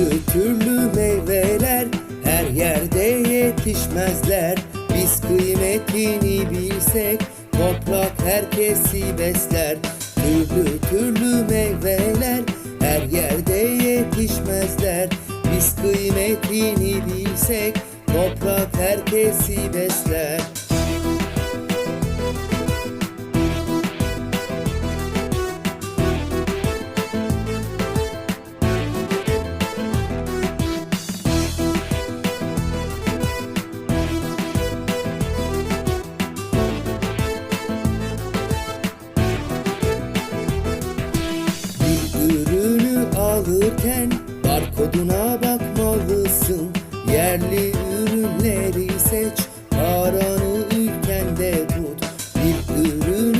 türlü türlü meyveler her yerde yetişmezler. Biz kıymetini bilsek toprak herkesi besler. Türlü türlü meyveler her yerde yetişmezler. Biz kıymetini bilsek toprak herkesi besler. alırken barkoduna bakmalısın. Yerli ürünleri seç Paranı